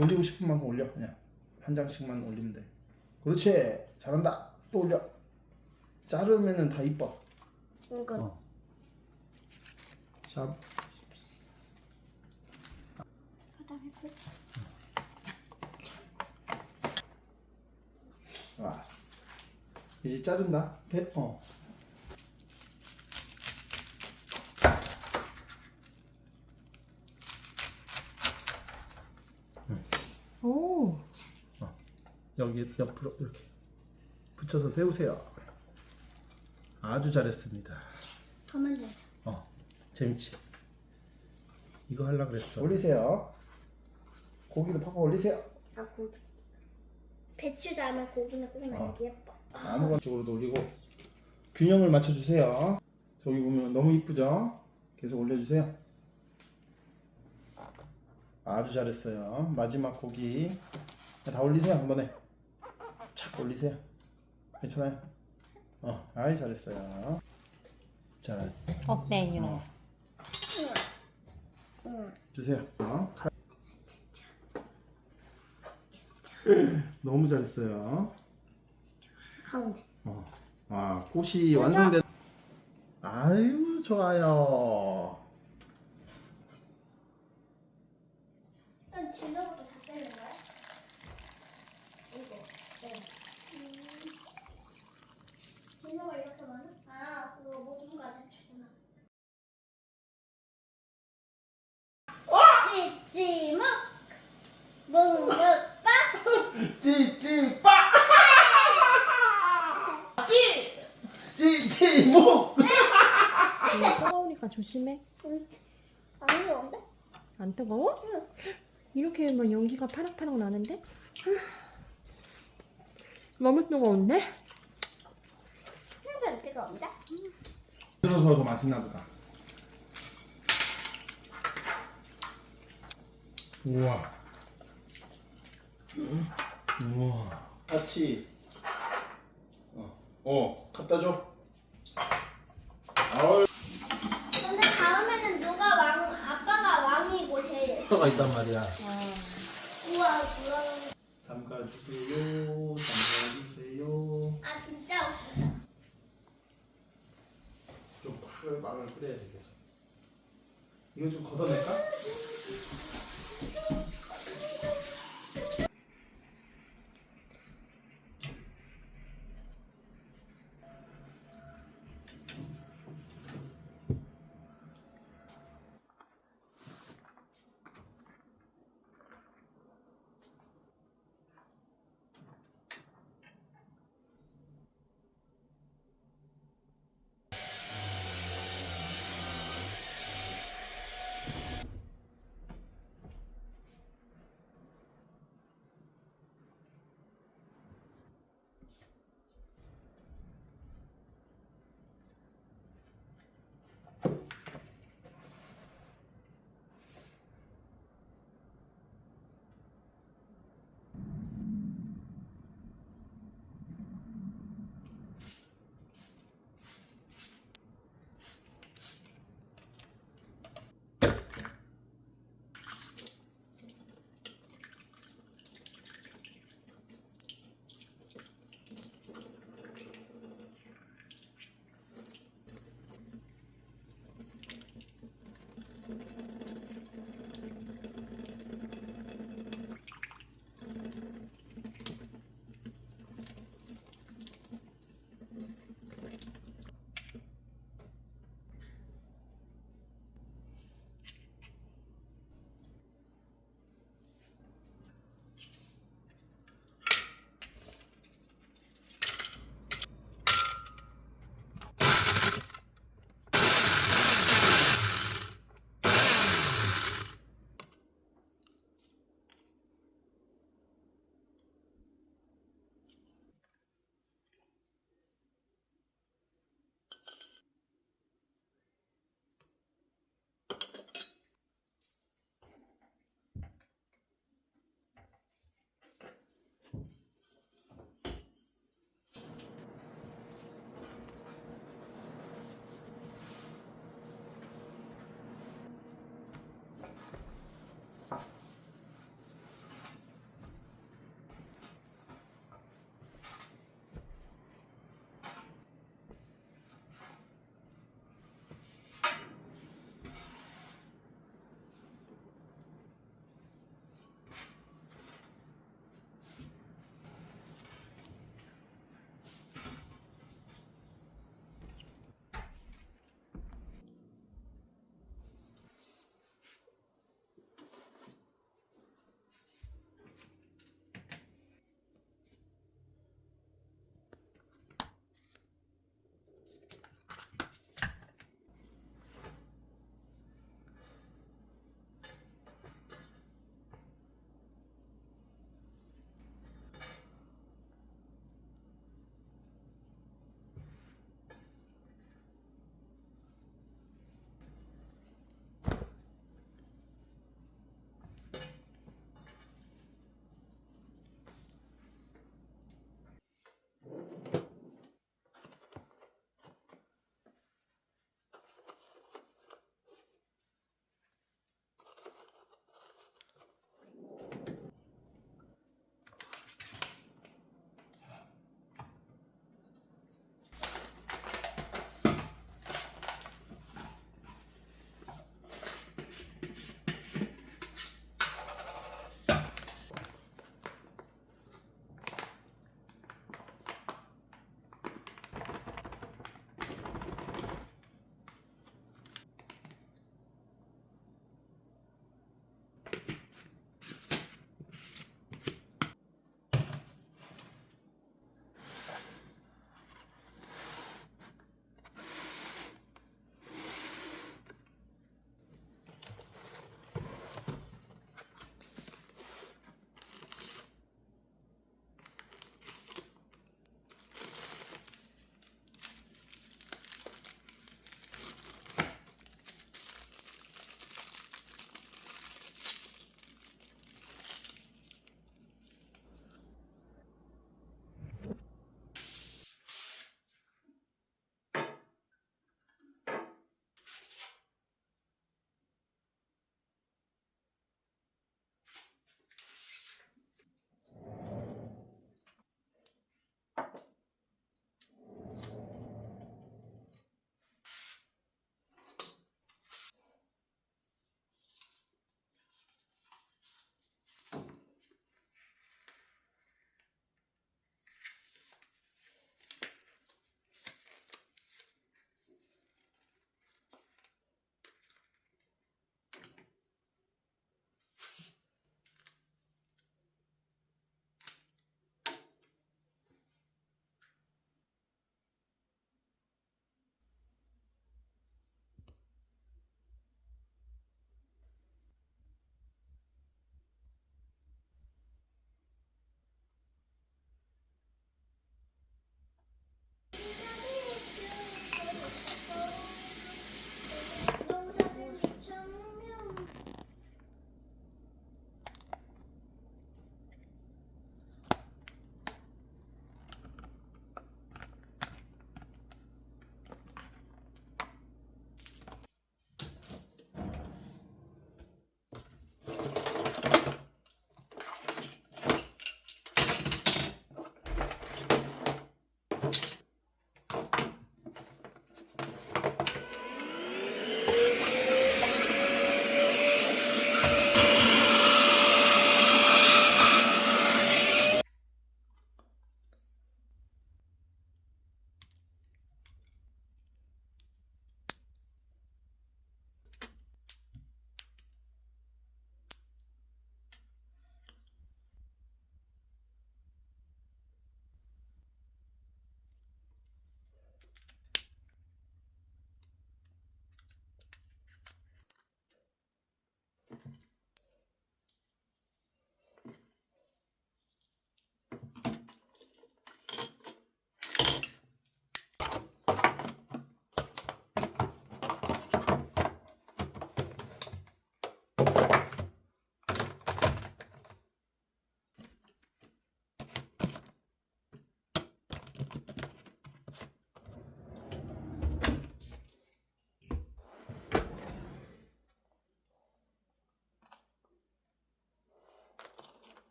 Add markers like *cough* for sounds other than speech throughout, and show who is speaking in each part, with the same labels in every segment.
Speaker 1: 올리고 싶은 만큼 올려 그냥. 한 장씩만 올리면 돼. 그렇지. 잘한다. 또 올려. 자르면은 다 이뻐.
Speaker 2: 이거.
Speaker 1: 어. 샵.
Speaker 2: 그다음에 꿀.
Speaker 1: 왔어. 이제 자른다. 배 어 여기 옆으로 이렇게 붙여서 세우세요 아주 잘했습니다
Speaker 2: 더 만져.
Speaker 1: 어 재밌지 이거 하려 그랬어 올리세요 고기도 팍팍 올리세요
Speaker 2: 아, 고기. 배추 다음에 고기는 꼭 넣어야 예뻐.
Speaker 1: 아무거나 쪽으로도 올리고 균형을 맞춰주세요. 저기 보면 너무 이쁘죠? 계속 올려주세요. 아주 잘했어요. 마지막 고기 다 올리세요 한 번에. 착 올리세요. 괜찮아요? 어, 아이 잘했어요. 자,
Speaker 3: 어때, 윤호?
Speaker 1: 어,
Speaker 2: 응.
Speaker 1: 주세요. 어, 칼. 너무 잘했어요.
Speaker 2: 가운데.
Speaker 1: 어. 아, 꽃이 완성된. 아유, 좋아요.
Speaker 2: 난 진호부터 다 자르는 거야? 이거. 네. 음. 진호가 이렇게 많아? 아, 그거 모든 거 아직 주구나. 찌찌묵 묵묵빠 *laughs*
Speaker 1: 찌찌빠! *laughs* 찌! 찌찌목!
Speaker 3: 뜨거우니까 조심해.
Speaker 2: 안 귀여운데?
Speaker 3: 안 뜨거워?
Speaker 2: 응.
Speaker 3: 이렇게 뭐 연기가 파락파락 나는데? 너무 뜨거운데?
Speaker 2: 뜨거운데?
Speaker 1: 들어서 더 맛있나 보다. 우와. 우와. 같이. 어, 어, 갖다 줘. 아우,
Speaker 2: 근데 다음에는 누가 왕, 아빠가 왕이고 제일.
Speaker 1: 가 있단 말이야.
Speaker 2: 우와, 우와.
Speaker 1: 담가주세요. 담가주세요.
Speaker 2: 아, 진짜 웃기다.
Speaker 1: 좀 끓여야 되겠어. 이거 좀 걷어낼까?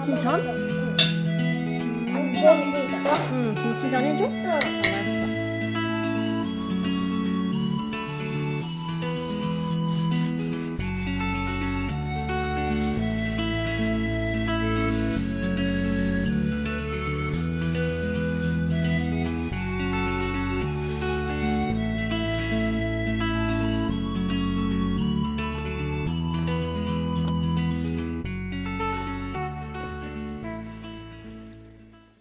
Speaker 3: 김치전? 응, 김치전 해줘?
Speaker 2: 응.